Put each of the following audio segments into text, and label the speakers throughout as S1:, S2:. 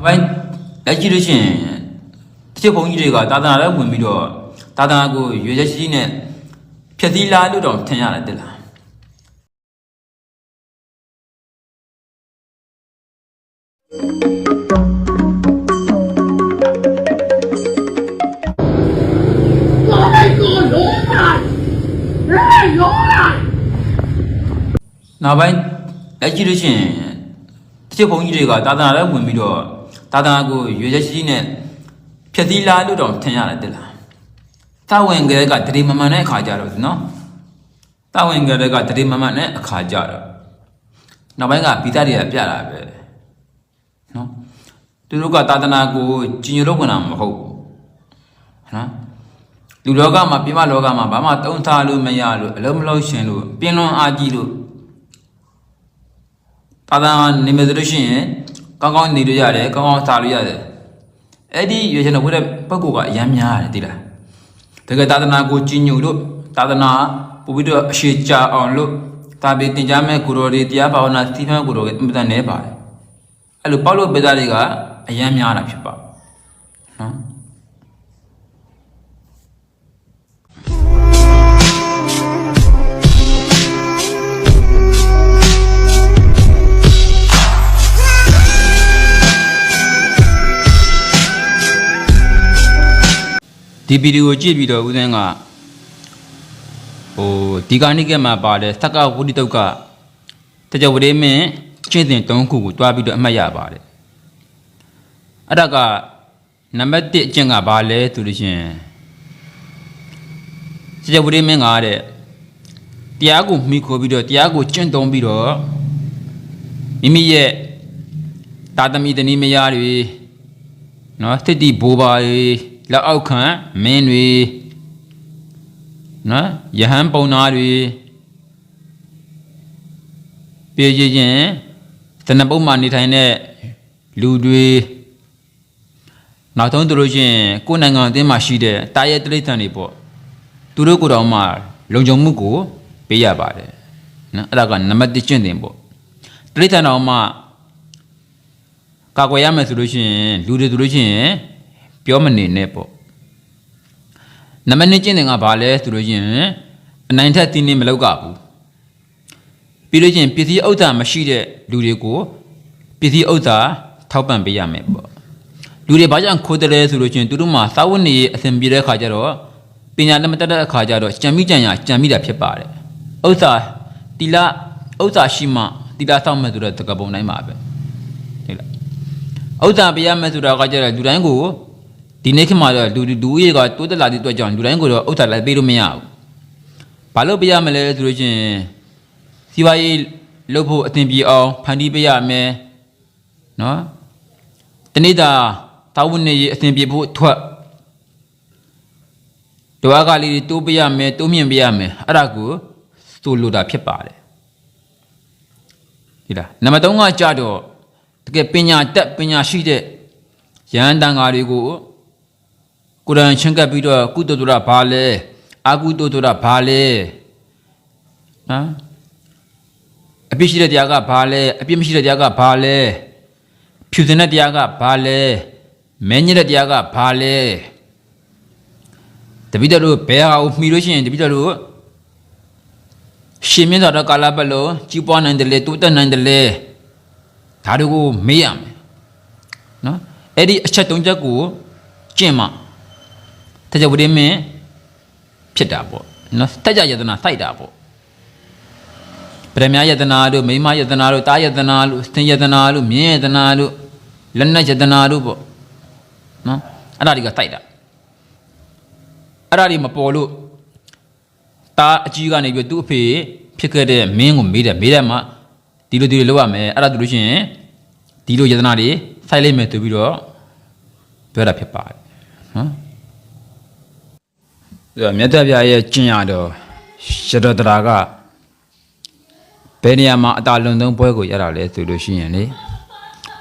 S1: အပိုင်းလက်ကြည့်လို့ရှိရင်တချို့ဘုန်းကြီးတွေကသာသနာလဲဝင်ပြီးတော့သာသနာကိုရွေချက်ရှိနဲ့ဖြည့်စည်းလာလို့တောင်ထင်ရတယ်တဲ့လားနောက်ပိုင်းလက်ကြည့်လို့ရှိရင်တချို့ဘုန်းကြီးတွေကသာသနာလဲဝင်ပြီးတော့ သာသနာကိုရွေချက်ရှိရှိနဲ့ဖြည့်သီးလားလို့တော့ထင်ရတယ်တိလားတာဝန်ကလေးကတတိမမှန်တဲ့အခါကြတော့နော်တာဝန်ကလေးကတတိမမှန်တဲ့အခါကြတော့နောက်ပိုင်းကပိသားတွေကပြတာပဲနော်သူတို့ကသာသနာကိုကျင်ညိုလို့ဝင်တာမဟုတ်ဘူးနော်လူလောကမှာပြမလောကမှာဘာမှတုံးထားလို့မရလို့အလုံးမလုံးရှင်လို့ပြင်းလွန်အားကြီးလို့သာသနာနေမယ်ဆိုလို့ရှိရင် ကောင်းကောင်းနေလို့ရတယ်ကောင်းကောင်းစားလို့ရတယ်အဲ့ဒီရွေးချယ်တဲ့ဝိတဲ့ပုဂ္ဂိုလ်ကအများများတယ်သိလားတကယ်သာသနာကိုကြီးညိုလို့သာသနာပို့ပြီးတော့အရှိကြအောင်လို့တာပေတင် जा မဲ့ကိုတော်တွေတရားဘာဝနာစီမံကိုတော်တွေအမှန်တန်နေပါတယ်အဲ့လိုပေါ့လို့ပေသားတွေကအများများတာဖြစ်ပါနော် ဒီဗီဒီယိုကြည့်ပြီးတော့ဦးဇင်းကဟိုဒီကနိကေမှာပါတယ်သက္ကဝုဒိတုတ်ကတကြဝရေမင်းကျင့်စဉ်၃ခုကိုတွားပြီးတော့အမှတ်ရပါတယ်အဲ့ဒါကနံပါတ်1အကျင့်ကဘာလဲဆိုလို့ရှိရင်တကြဝရေမင်းကတဲ့တရားကိုမှီခိုပြီးတော့တရားကိုကျင့်သုံးပြီးတော့မိမိရဲ့တာသမီတဏီမယားတွေနော်သစ်တိဘိုးပါတွေ လက်အောက်ခံမင်းတွေနော်ယဟန်ပုံနာတွေပြေးခြင်းတဏ္ဍပုတ်မှာနေထိုင်တဲ့လူတွေနောက်ဆုံးသူတို့ချင်းကိုယ်နိုင်ငံအသင်းမှာရှိတဲ့တာရဲတိရစ္ဆာန်တွေပေါ့သူတို့ကိုယ်တော်မှလုံခြုံမှုကိုပေးရပါတယ်နော်အဲ့ဒါကနံပါတ်1ကျင့်တယ်ပေါ့တိရစ္ဆာန်တော်မှကာကွယ်ရမယ်ဆိုလို့ရှိရင်လူတွေဆိုလို့ရှိရင် ပြောမနေနဲ့ပေါ့နံပါတ်2ကျင့်တယ်ကဘာလဲဆိုလို့ရှိရင်အနိုင်ထက်တင်းနေမလောက်ကဘူးပြီးလို့ရှိရင်ပစ္စည်းဥစ္စာမရှိတဲ့လူတွေကိုပစ္စည်းဥစ္စာထောက်ပံ့ပေးရမယ်ပေါ့လူတွေဘာကြောင့်ခိုးတယ်လဲဆိုလို့ရှိရင်သူတို့မှာစာဝတ်နေရေးအဆင်ပြေတဲ့အခါကျတော့ပညာလက်မတက်တဲ့အခါကျတော့ကြံမိကြံရကြံမိတာဖြစ်ပါတယ်ဥစ္စာတီလာဥစ္စာရှိမှတီလာစောင့်မဲ့ဆိုတဲ့တကပုံတိုင်းပါပဲဟုတ်လားဥစ္စာပေးရမယ်ဆိုတာကကြတော့လူတိုင်းကို ဒီနေ့ခေတ်မှာတော့လူလူဦးရေကတိုးတက်လာတဲ့အတွက်ကြောင့်လူတိုင်းကိုတော့ဥစ္စာလည်းပေးလို့မရဘူး။ဘာလို့ပေးရမလဲဆိုလို့ချင်းစီးပွားရေးလုပ်ဖို့အသင်ပြေအောင်ဖန်တီးပေးရမယ်။နော်။တနေ့တာတာဝန်နေရေးအသင်ပြေဖို့ထွက်ဒွါကလေးတွေတိုးပေးရမယ်တိုးမြင့်ပေးရမယ်အဲ့ဒါကိုဆိုလိုတာဖြစ်ပါတယ်။ဒီလားနံပါတ်3ကကြတော့တကယ်ပညာတတ်ပညာရှိတဲ့ယဟန်တန်ဃာတွေကို ကုရ်အာန်ချင်းကပ်ပြီးတော့ကုသတုရဘာလဲအာကုသတုရဘာလဲနော်အပြစ်ရှိတဲ့တရားကဘာလဲအပြစ်မရှိတဲ့တရားကဘာလဲဖြူစင်တဲ့တရားကဘာလဲမဲညစ်တဲ့တရားကဘာလဲတပိတတို့ဘယ်ဟာကိုမှီလို့ရှိရင်တပိတတို့ရှင်မြတ်စွာဘုရားကာလပတ်လုံးကြီးပွားနိုင်တယ်လေတိုးတက်နိုင်တယ်လေဒါတွေကိုမေးရမယ်နော်အဲ့ဒီအချက်သုံးချက်ကိုကျင့်မှ တကြဝဠာမင်းဖြစ်တာပေါ့နော်တကြယတနာစိုက်တာပေါ့ပရမယတနာတို့မိမယတနာတို့တာယတနာတို့သင်ယတနာတို့မြင်းယတနာတို့လက်နက်ယတနာတို့ပေါ့နော်အဲ့ဒါတွေကစိုက်တာအဲ့ဒါတွေမပေါ်လို့တာအကြီးကနေပြီးသူ့အဖေဖြစ်ခဲ့တဲ့မင်းကိုမေးတယ်မေးတယ်မှာဒီလိုဒီလိုလုပ်ရမယ်အဲ့ဒါဆိုလို့ရှိရင်ဒီလိုယတနာတွေစိုက်လိုက်မယ်ဆိုပြီးတော့ပြောတာဖြစ်ပါတယ်နော်ဒါ မြတ်စွာဘုရားရဲ့ကျင့်ရတော့ရတတရာကဘယ်နေရာမှာအတာလွန်ဆုံးပွဲကိုရတာလဲဆိုလို့ရှိရင်လေ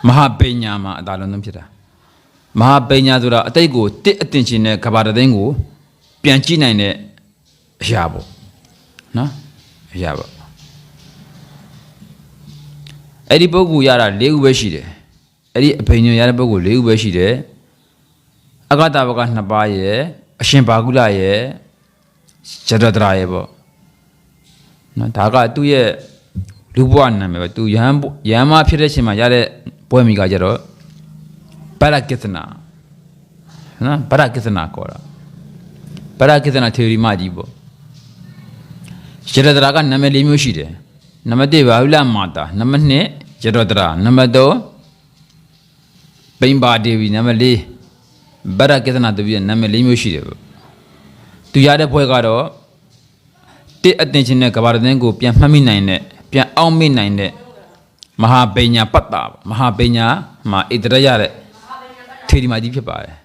S1: မဟာပညာမှာအတာလွန်ဆုံးဖြစ်တာမဟာပညာဆိုတာအတိတ်ကိုတစ်အတင်ချင်းနဲ့ကဘာတသိန်းကို ပြန်ကြည့်နိုင်တဲ့အရာပေါ့နော်အရာပေါ့အဲ့ဒီပုဂ္ဂိုလ်ရတာ၄ခုပဲရှိတယ်အဲ့ဒီအဘိညာဉ်ရတဲ့ပုဂ္ဂိုလ်၄ဦးပဲရှိတယ်အဂတဘက2ပါးရဲ့ အရှင်ဘာကုလရဲ့ဇရတရာရဲ့ပေါ့နော်ဒါကသူ့ရဲ့လူဘဝနာမည်ပဲသူယဟန်ယဟန်မဖြစ်တဲ့အချိန်မှာရတဲ့ပွဲမိကကြတော့ပရကိသနာနော်ပရကိသနာခေါ်တာပရကိသနာ theory မကြီးပေါ့ဇရတရာကနာမည်၄မျိုးရှိတယ်နံပါတ်1ဘာဝိလမာတာနံပါတ်2ဇရတရာနံပါတ်3ပိန်ပါဒေဝီနံပါတ်4 ဗရကေသနာတပည့်နာမည်၄မျိုးရှိတယ်ပေါ့သူရတဲ့ဘွဲကတော့တစ်အတင်ချင်းနဲ့ကဘာရသင်းကိုပြန်မှတ်မိနိုင်တဲ့ပြန်အောင်မိနိုင်တဲ့မဟာပညာပတ္တာပေါ့မဟာပညာမှာဣတရရတဲ့ထေဒီမာကြီးဖြစ်ပါတယ်